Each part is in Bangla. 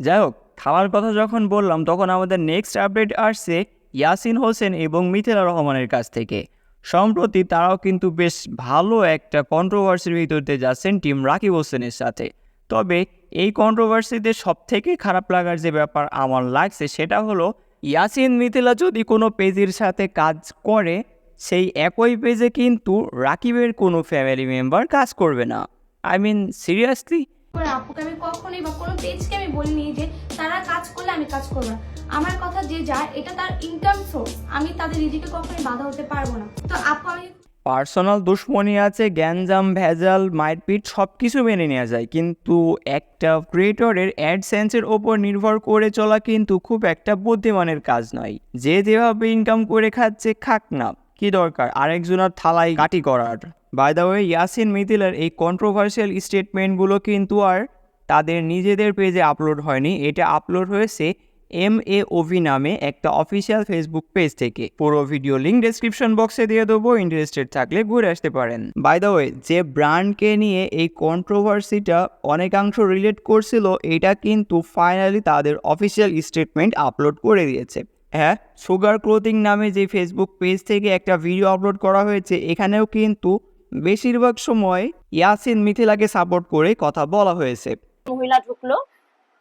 যাই হোক খাওয়ার কথা যখন বললাম, তখন আমাদের নেক্সট আপডেট আসছে ইয়াসিন হোসেন এবং মিথিলা রহমানের কাছ থেকে। সম্প্রতি তারাও কিন্তু বেশ ভালো একটা কন্ট্রোভার্সির ভিতর দিয়ে যাচ্ছেন টিম রাকিব হোসেনের সাথে। তবে এই কন্ট্রোভার্সিতে সব থেকে খারাপ লাগার যে ব্যাপার আমার লাগছে, সেটা হলো ইয়াসিন, মিথিলা যদি কোনো পেজের সাথে কাজ করে, সেই একই পেজে কিন্তু রাকিবের কোনো ফ্যামিলি মেম্বার কাজ করবে না। আই মিন সিরিয়াসলি আপুকে আমি কখনোই বা কোনো পেজকে আমি বলিনি যে তারা কাজ করলে আমি কাজ করব না। আমার কথা যে যায় এটা তার ইনকাম সোর্স আমি তাদের নিজেকে কখনোই বাধা হতে পারব না। তো আপু, আমি পার্সোনাল দুশ্মনী আছে, গ্যাঞ্জাম, ভেজাল, মারপিট সব কিছু মেনে নেওয়া যায়। কিন্তু একটা ক্রিয়েটরের অ্যাডসেন্সের ওপর নির্ভর করে চলা কিন্তু খুব একটা বুদ্ধিমানের কাজ নয়। যে যেভাবে ইনকাম করে খাচ্ছে, খাক না। কি দরকার? আরেকজনের থালায় কাটি করার। বাই দ্য ওয়ে ইয়াসিন মিথিলার এই কন্ট্রোভার্সিয়াল স্টেটমেন্টগুলো কিন্তু আর তাদের নিজেদের পেজে আপলোড হয়নি। এটা আপলোড হয়েছে এম এ ওভি নামে একটা অফিসিয়াল ফেসবুক পেজ থেকে। পুরো ভিডিও লিঙ্ক ডেসক্রিপশন বক্সে দিয়ে দেবো ইন্টারেস্টেড থাকলে ঘুরে আসতে পারেন। বাই দ্য ওয়ে যে ব্র্যান্ডকে নিয়ে এই কন্ট্রোভার্সিটা অনেকাংশ রিলেট করছিল, এটা কিন্তু ফাইনালি তাদের অফিসিয়াল স্টেটমেন্ট আপলোড করে দিয়েছে। হ্যাঁ সুগার ক্লোথিং নামে যে ফেসবুক পেজ থেকে একটা ভিডিও আপলোড করা হয়েছে, এখানেও কিন্তু বেশিরভাগ সময় ইয়াসিন মিথিলাকে সাপোর্ট করে কথা বলা হয়েছে। মহিলা ঢুকলো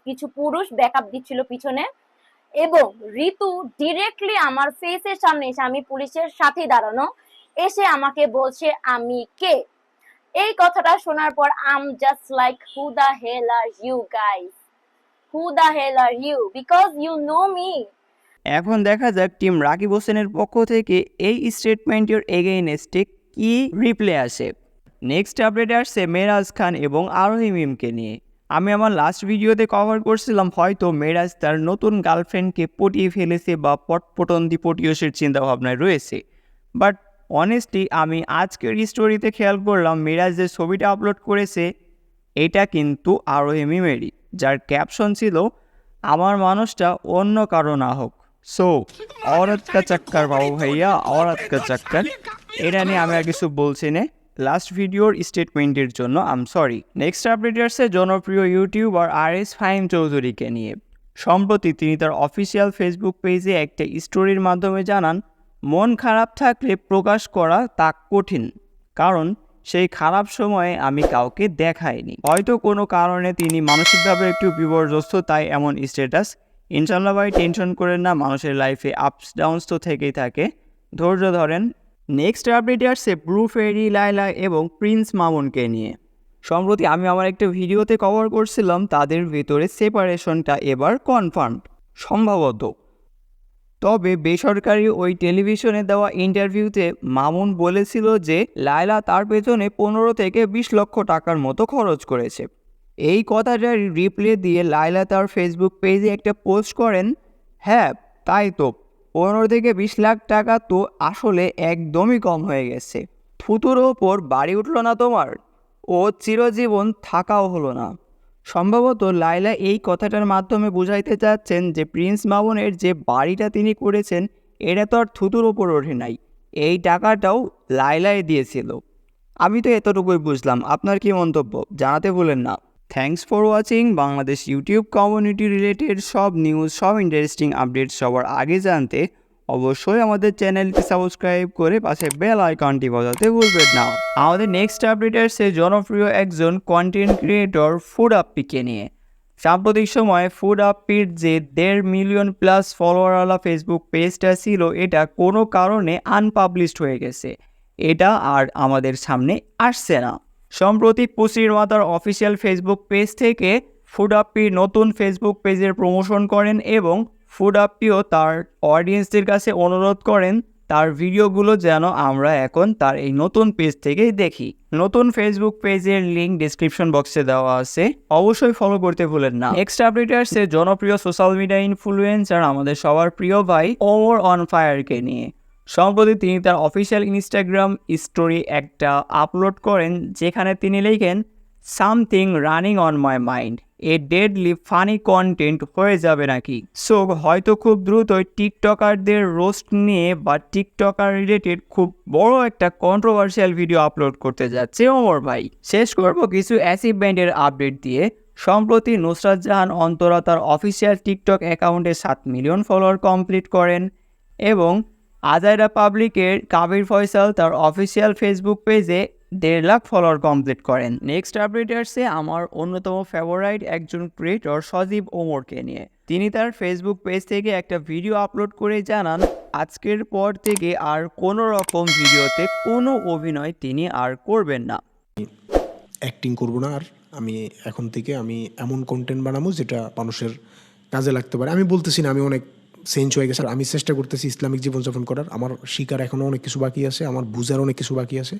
কিছু পুরুষ ব্যাকআপ দিচ্ছিল পিছনে এবং ঋতু ডিরেক্টলি আমার ফেসের সামনে এসে আমি পুলিশের সাথে দাঁড়ানো এসে আমাকে বলছে আমি কে? এই কথাটা শোনার পর I'm just like who the hell are you guys who the hell are you because you know me এখন দেখা যাক টিম রাকিব হোসেনের পক্ষ থেকে এই স্টেটমেন্টের এগেইনস্টে কি রিপ্লে আসে নেক্সট আপডেট আসছে মেরাজ খান এবং আরোহী মিমকে নিয়ে আমি আমার লাস্ট ভিডিওতে কভার করছিলাম হয়তো মেরাজ তার নতুন গার্লফ্রেন্ডকে পটিয়ে ফেলেছে বা পটপটন্দি পটিয়সের চিন্তাভাবনায় রয়েছে বাট অনেস্টলি আমি আজকের স্টোরিতে খেয়াল করলাম মেরাজ যে ছবিটা আপলোড করেছে এটা কিন্তু আরোহী মিমেরই যার ক্যাপশন ছিল আমার মানুষটা অন্য কারো না হোক সো औरत का चक्कर বাবু ভাইয়া औरत का चक्कर এটা নিয়ে আমি আর কিছু বলছি না। লাস্ট ভিডিওর স্টেটমেন্টের জন্য আম সরি নেক্সট আপডেট আসছে জনপ্রিয় ইউটিউবার আর এস ফাহিম চৌধুরীকে নিয়ে। সম্প্রতি তিনি তার অফিসিয়াল ফেসবুক পেজে একটা স্টোরির মাধ্যমে জানান, মন খারাপ থাকলে প্রকাশ করা তা কঠিন, কারণ সেই খারাপ সময়ে আমি কাউকে দেখাইনি। হয়তো কোনো কারণে তিনি মানসিকভাবে একটু বিপর্যস্ত, তাই এমন স্ট্যাটাস ইনশাল্লাহ ভাই টেনশন করেন না, মানুষের লাইফে আপস ডাউনস তো থেকেই থাকে। ধৈর্য ধরেন নেক্সট আপডেট আসছে ব্লু ফেরি লাইলা এবং প্রিন্স মামুনকে নিয়ে। সম্প্রতি আমি আমার একটা ভিডিওতে কভার করছিলাম, তাদের ভেতরে সেপারেশনটা এবার কনফার্ম সম্ভবত। তবে বেসরকারি ওই টেলিভিশনে দেওয়া ইন্টারভিউতে মামুন বলেছিল যে, লায়লা তার পেছনে পনেরো থেকে বিশ লক্ষ টাকার মতো খরচ করেছে। এই কথাটার রিপ্লে দিয়ে লায়লা তার ফেসবুক পেজে একটা পোস্ট করেন হ্যাঁ তাই তো। পনেরো থেকে বিশ লাখ টাকা তো আসলে একদমই কম হয়ে গেছে। থুতুর ওপর বাড়ি উঠল না তোমার? ও চিরজীবন থাকাও হলো না। সম্ভবত লাইলা এই কথাটার মাধ্যমে বুঝাইতে চাচ্ছেন যে প্রিন্স মামুনের যে বাড়িটা তিনি করেছেন, এটা তো আর থুতুর ওপর ওঠে নাই। এই টাকাটাও লাইলাই দিয়েছিল। আমি তো এতটুকুই বুঝলাম। আপনার কি মন্তব্য? জানাতে ভুলেন না। Thanks for watching Bangladesh YouTube community related সব নিউজ সব ইন্টারেস্টিং আপডেট সবার আগে জানতে অবশ্যই আমাদের চ্যানেলটি সাবস্ক্রাইব করে পাশে বেল আইকনটি বাজাতে ভুলবেন না। আমাদের নেক্সট আপডেট আসছে জনপ্রিয় একজন কন্টেন্ট ক্রিয়েটর ফুড আপ্পিকে নিয়ে। সাম্প্রতিক সময়ে ফুড আপ্পির যে দেড় মিলিয়ন প্লাস ফলোয়ারওয়ালা ফেসবুক পেজটা ছিল, এটা কোনো কারণে আনপাবলিশড হয়ে গেছে। এটা আর আমাদের সামনে আসছে না। সম্প্রতি পুসির মাতার অফিসিয়াল ফেসবুক পেজ থেকে ফুড আপ্পির নতুন ফেসবুক পেজের প্রমোশন করেন এবং ফুড আপ্পিও তার অডিয়েন্সদের কাছে অনুরোধ করেন, তার ভিডিওগুলো যেন আমরা এখন তার এই নতুন পেজ থেকেই দেখি। নতুন ফেসবুক পেজের লিঙ্ক ডিসক্রিপশন বক্সে দেওয়া আছে। অবশ্যই ফলো করতে ভুলেন না। নেক্সট আপডেট আসছে জনপ্রিয় সোশ্যাল মিডিয়া ইনফ্লুয়েন্সার আমাদের সবার প্রিয় ভাই ওমর অন ফায়ারকে নিয়ে। সম্প্রতি তিনি তার অফিসিয়াল ইনস্টাগ্রাম স্টোরি একটা আপলোড করেন, যেখানে তিনি লেখেন, something running on my mind. A deadly funny content হয়ে যাবে নাকি? সো, হয়তো খুব দ্রুতই টিকটকারদের রোস্ট নিয়ে বা টিকটকার রিলেটেড খুব বড় একটা কন্ট্রোভার্সিয়াল ভিডিও আপলোড করতে যাচ্ছে ওমর ভাই। শেষ করব কিছু অ্যাচিভমেন্টের আপডেট দিয়ে। সম্প্রতি নুসরাত জাহান অন্তরা তার অফিসিয়াল টিকটক অ্যাকাউন্টে সাত মিলিয়ন ফলোয়ার কমপ্লিট করেন এবং আজাইরা পাবলিকের কাবির ফয়সাল তার অফিসিয়াল ফেসবুক পেজে দেড় লাখ ফলোয়ার কমপ্লিট করেন। নেক্সট আপডেট আসছে আমার অন্যতম ফেভারাইট একজন ক্রিয়েটর সজীব ওমরকে নিয়ে। তিনি তার ফেসবুক পেজ থেকে একটা ভিডিও আপলোড করে জানান, আজকের পর থেকে আর কোনো রকম ভিডিওতে কোনো অভিনয় তিনি আর করবেন না। অ্যাক্টিং করব না আর আমি এখন থেকে আমি এমন কন্টেন্ট বানাবো যেটা মানুষের কাজে লাগতে পারে। আমি বলতেছি না আমি অনেক চেঞ্জ হয়ে গেছে। আর আমি চেষ্টা করতেছি ইসলামিক জীবনযাপন করার। আমার শিকার এখনও অনেক কিছু বাকি আছে। আমার বুঝার অনেক কিছু বাকি আছে।